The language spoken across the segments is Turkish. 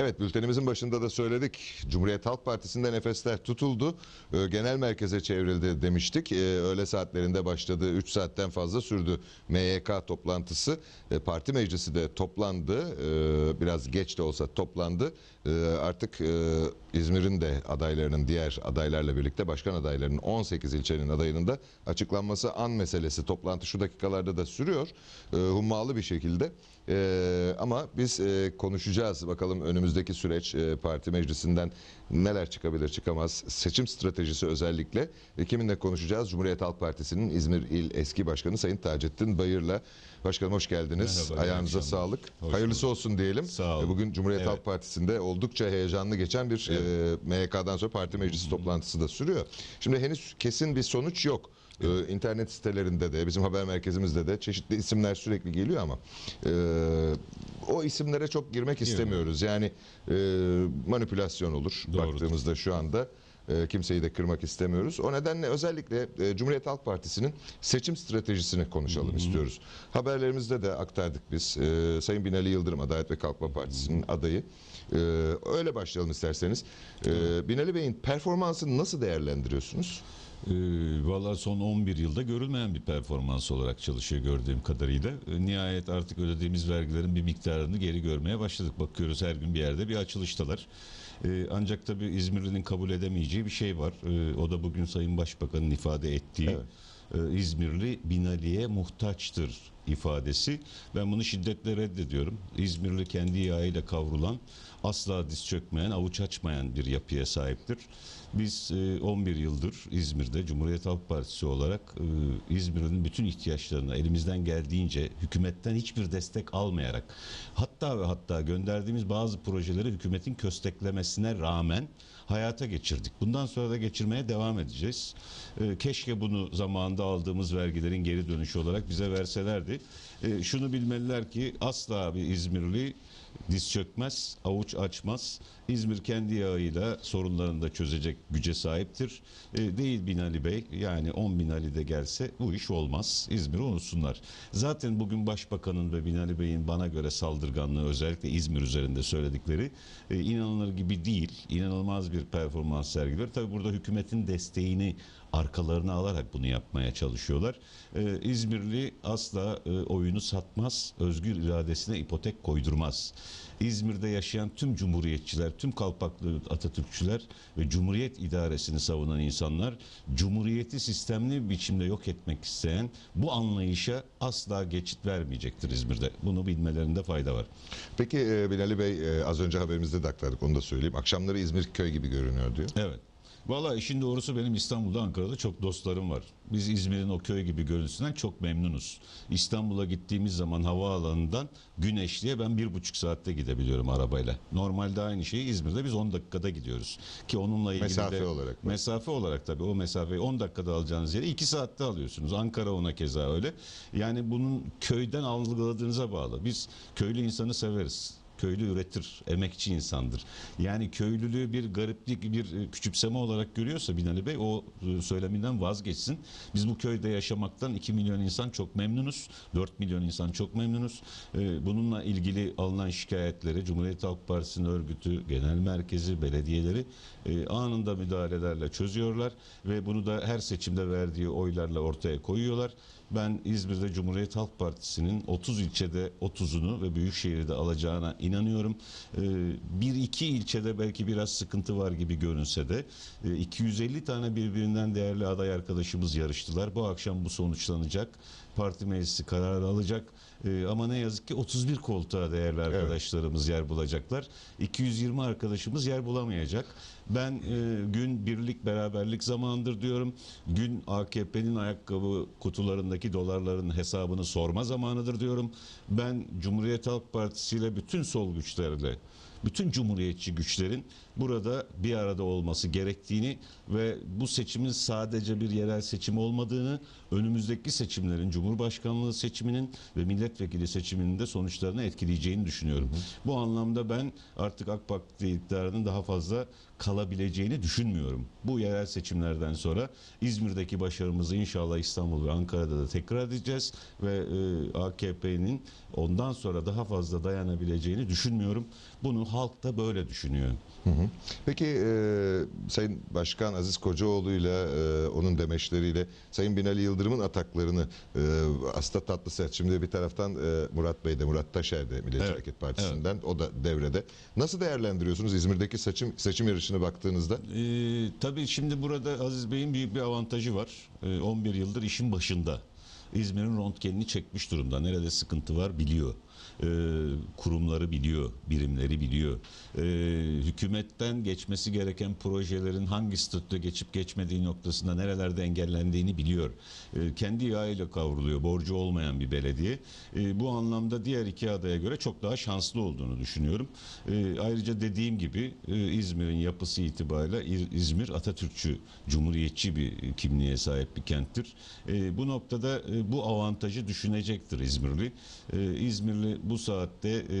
Evet bültenimizin başında da söyledik. Cumhuriyet Halk Partisi'nde nefesler tutuldu. Ee, Genel merkeze çevrildi demiştik. Ee, Öğle saatlerinde başladı. 3 saatten fazla sürdü MYK toplantısı. Ee, Parti meclisi de toplandı. Biraz geç de olsa toplandı. Artık e, İzmir'in de adaylarının diğer adaylarla birlikte başkan adaylarının 18 ilçenin adayının da açıklanması an meselesi. Toplantı şu dakikalarda da sürüyor. Hummalı bir şekilde. Ama biz e, konuşacağız bakalım önümüzdeki süreç e, parti meclisinden neler çıkabilir çıkamaz? Seçim stratejisi özellikle. E, kiminle konuşacağız? Cumhuriyet Halk Partisi'nin İzmir İl Eski Başkanı Sayın Taceddin Bayır'la. Başkanım hoş geldiniz. Merhaba, ayağınıza sağlık. Hoş hayırlısı bulduk. olsun diyelim. Sağ olun. E, bugün Cumhuriyet Evet. Halk Partisi'nde oldukça heyecanlı geçen bir e, MYK'dan sonra parti meclisi toplantısı da sürüyor. Şimdi henüz kesin bir sonuç yok Ee, internet sitelerinde de bizim haber merkezimizde de çeşitli isimler sürekli geliyor ama e, o isimlere çok girmek istemiyoruz. Yani e, manipülasyon olur Doğrudur. baktığımızda şu anda. e, kimseyi de kırmak istemiyoruz. O nedenle özellikle e, Cumhuriyet Halk Partisi'nin seçim stratejisini konuşalım istiyoruz. Haberlerimizde de aktardık biz. E, Sayın Binali Yıldırım Adalet ve Kalkınma Partisi'nin adayı. E, öyle başlayalım isterseniz. E, Binali Bey'in performansını nasıl değerlendiriyorsunuz? Ee, Valla son 11 yılda görülmeyen bir performans olarak çalışıyor gördüğüm kadarıyla. Ee, nihayet artık ödediğimiz vergilerin bir miktarını geri görmeye başladık. Bakıyoruz her gün bir yerde bir açılıştalar. Ee, ancak tabii İzmirli'nin kabul edemeyeceği bir şey var. O da bugün Sayın Başbakan'ın ifade ettiği Evet. e, İzmirli Binali'ye muhtaçtır ifadesi. Ben bunu şiddetle reddediyorum. İzmirli kendi yağıyla kavrulan, asla diz çökmeyen, avuç açmayan bir yapıya sahiptir. Biz e, 11 yıldır İzmir'de Cumhuriyet Halk Partisi olarak e, İzmir'in bütün ihtiyaçlarını elimizden geldiğince hükümetten hiçbir destek almayarak hatta ve hatta gönderdiğimiz bazı projeleri hükümetin kösteklemesine rağmen hayata geçirdik. Bundan sonra da geçirmeye devam edeceğiz. E, keşke bunu zamanında aldığımız vergilerin geri dönüşü olarak bize verselerdi. E, şunu bilmeliler ki asla bir İzmirli diz çökmez, avuç açmaz. İzmir kendi yağıyla sorunlarını da çözecek güce sahiptir. E, değil Binali Bey yani 10 Binali de gelse bu iş olmaz. İzmir'i unutsunlar. Zaten bugün Başbakanın ve Binali Bey'in bana göre saldırganlığı özellikle İzmir üzerinde söyledikleri e, inanılır gibi değil. İnanılmaz bir performans sergiliyor. Tabii burada hükümetin desteğini arkalarına alarak bunu yapmaya çalışıyorlar. Ee, İzmirli asla e, oyunu satmaz, özgür iradesine ipotek koydurmaz. İzmir'de yaşayan tüm cumhuriyetçiler, tüm kalpaklı Atatürkçüler ve cumhuriyet idaresini savunan insanlar cumhuriyeti sistemli biçimde yok etmek isteyen bu anlayışa asla geçit vermeyecektir İzmir'de. Bunu bilmelerinde fayda var. Peki e, Binali Bey e, az önce haberimizde de aktardık onu da söyleyeyim. Akşamları İzmir köy gibi görünüyor diyor. Evet. Valla işin doğrusu benim İstanbul'da Ankara'da çok dostlarım var. Biz İzmir'in o köy gibi görüntüsünden çok memnunuz. İstanbul'a gittiğimiz zaman havaalanından Güneşli'ye ben bir buçuk saatte gidebiliyorum arabayla. Normalde aynı şeyi İzmir'de biz 10 dakikada gidiyoruz. Ki onunla ilgili Mesafe de, olarak. Mesafe olarak tabii o mesafeyi 10 dakikada alacağınız yeri 2 saatte alıyorsunuz. Ankara ona keza öyle. Yani bunun köyden algıladığınıza bağlı. Biz köylü insanı severiz. Köylü üretir, emekçi insandır. Yani köylülüğü bir gariplik, bir e, küçümseme olarak görüyorsa Binali Bey o e, söyleminden vazgeçsin. Biz bu köyde yaşamaktan 2 milyon insan çok memnunuz. 4 milyon insan çok memnunuz. E, Bununla ilgili alınan şikayetleri Cumhuriyet Halk Partisi'nin örgütü, genel merkezi, belediyeleri anında müdahalelerle çözüyorlar ve bunu da her seçimde verdiği oylarla ortaya koyuyorlar. Ben İzmir'de Cumhuriyet Halk Partisi'nin 30 ilçede 30'unu ve Büyükşehir'de alacağına inanıyorum. Ee, Bir iki ilçede belki biraz sıkıntı var gibi görünse de e, 250 tane birbirinden değerli aday arkadaşımız yarıştılar. Bu akşam bu sonuçlanacak. Parti meclisi kararı alacak. Ee, Ama ne yazık ki 31 koltuğa değerli arkadaşlarımız yer bulacaklar. 220 arkadaşımız yer bulamayacak. Ben e, gün birlik beraberlik zamanıdır diyorum. Gün AKP'nin ayakkabı kutularındaki dolarların hesabını sorma zamanıdır diyorum. Ben Cumhuriyet Halk Partisi ile bütün sol güçlerle bütün cumhuriyetçi güçlerin burada bir arada olması gerektiğini ve bu seçimin sadece bir yerel seçim olmadığını, önümüzdeki seçimlerin Cumhurbaşkanlığı seçiminin ve milletvekili seçiminin de sonuçlarını etkileyeceğini düşünüyorum. Bu anlamda ben artık AK Parti iktidarının daha fazla kalabileceğini düşünmüyorum. Bu yerel seçimlerden sonra İzmir'deki başarımızı inşallah İstanbul ve Ankara'da da tekrar edeceğiz ve e, AKP'nin ondan sonra daha fazla dayanabileceğini düşünmüyorum. Bunu halk da böyle düşünüyor. Hı hı. Peki e, Sayın Başkan Aziz Kocaoğlu ile e, onun demeçleriyle Sayın Binali Yıldırım'ın ataklarını e, aslında tatlı sert. Şimdi bir taraftan e, Murat Bey de Murat Taşer de Milliyetçi Evet, Hareket Partisi'nden o da devrede. Nasıl değerlendiriyorsunuz İzmir'deki seçim seçim yarışına baktığınızda? Ee, tabii şimdi burada Aziz Bey'in büyük bir avantajı var. Ee, 11 yıldır işin başında. İzmir'in röntgenini çekmiş durumda. Nerede sıkıntı var biliyor. Ee, kurumları biliyor, birimleri biliyor. Ee, hükümetten geçmesi gereken projelerin hangi statüde geçip geçmediği noktasında nerelerde engellendiğini biliyor. Ee, kendi yağıyla kavruluyor, borcu olmayan bir belediye. Ee, bu anlamda diğer iki adaya göre çok daha şanslı olduğunu düşünüyorum. Ee, ayrıca dediğim gibi e, İzmir'in yapısı itibariyle İzmir Atatürkçü, Cumhuriyetçi bir kimliğe sahip bir kenttir. Ee, bu noktada e, bu avantajı düşünecektir İzmirli. Ee, İzmirli bu saatte e,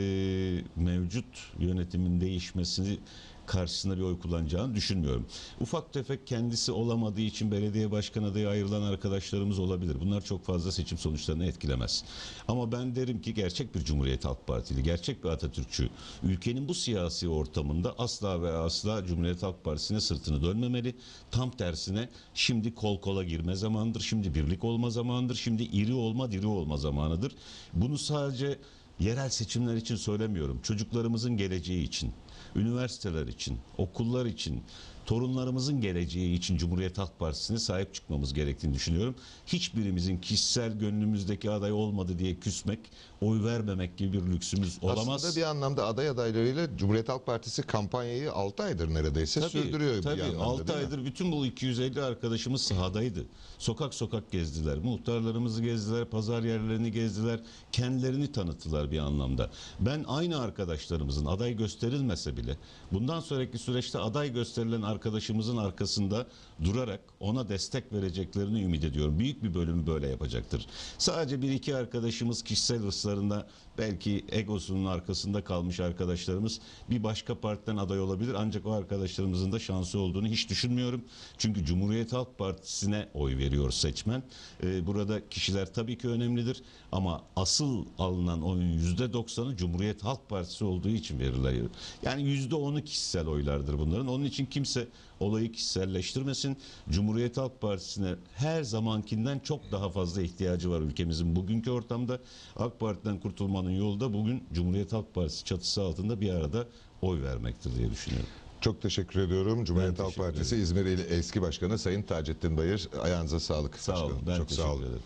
mevcut yönetimin değişmesini karşısında bir oy kullanacağını düşünmüyorum. Ufak tefek kendisi olamadığı için belediye başkan adayı ayrılan arkadaşlarımız olabilir. Bunlar çok fazla seçim sonuçlarını etkilemez. Ama ben derim ki gerçek bir Cumhuriyet Halk Partili, gerçek bir Atatürkçü ülkenin bu siyasi ortamında asla ve asla Cumhuriyet Halk Partisi'ne sırtını dönmemeli. Tam tersine şimdi kol kola girme zamanıdır. Şimdi birlik olma zamanıdır. Şimdi iri olma diri olma zamanıdır. Bunu sadece yerel seçimler için söylemiyorum. Çocuklarımızın geleceği için üniversiteler için, okullar için, torunlarımızın geleceği için Cumhuriyet Halk Partisi'ne sahip çıkmamız gerektiğini düşünüyorum. Hiçbirimizin kişisel gönlümüzdeki aday olmadı diye küsmek, oy vermemek gibi bir lüksümüz olamaz. Aslında bir anlamda aday adaylarıyla Cumhuriyet Halk Partisi kampanyayı 6 aydır neredeyse sürdürüyor tabii, bir anlamda. 6 değil mi? aydır bütün bu 250 arkadaşımız sahadaydı. Sokak sokak gezdiler. Muhtarlarımızı gezdiler, pazar yerlerini gezdiler. Kendilerini tanıttılar bir anlamda. Ben aynı arkadaşlarımızın aday gösterilmese bile bundan sonraki süreçte aday gösterilen arkadaşımızın arkasında durarak ona destek vereceklerini ümit ediyorum. Büyük bir bölümü böyle yapacaktır. Sadece bir iki arkadaşımız kişisel hırslarında belki egosunun arkasında kalmış arkadaşlarımız bir başka partiden aday olabilir. Ancak o arkadaşlarımızın da şansı olduğunu hiç düşünmüyorum. Çünkü Cumhuriyet Halk Partisi'ne oy veriyor seçmen. Ee, burada kişiler tabii ki önemlidir ama asıl alınan oyun %90'ı Cumhuriyet Halk Partisi olduğu için verirler. Yani %10'u kişisel oylardır bunların. Onun için kimse olayı kişiselleştirmesin. Cumhuriyet Halk Partisi'ne her zamankinden çok daha fazla ihtiyacı var ülkemizin bugünkü ortamda. AK Parti'den kurtulmanın yolu da bugün Cumhuriyet Halk Partisi çatısı altında bir arada oy vermektir diye düşünüyorum. Çok teşekkür ediyorum. Cumhuriyet Halk Partisi İzmir İl eski Başkanı Sayın Taceddin Bayır. Ayağınıza sağlık. Sağ olun. başkanım. Ben Çok teşekkür sağ olun. ederim.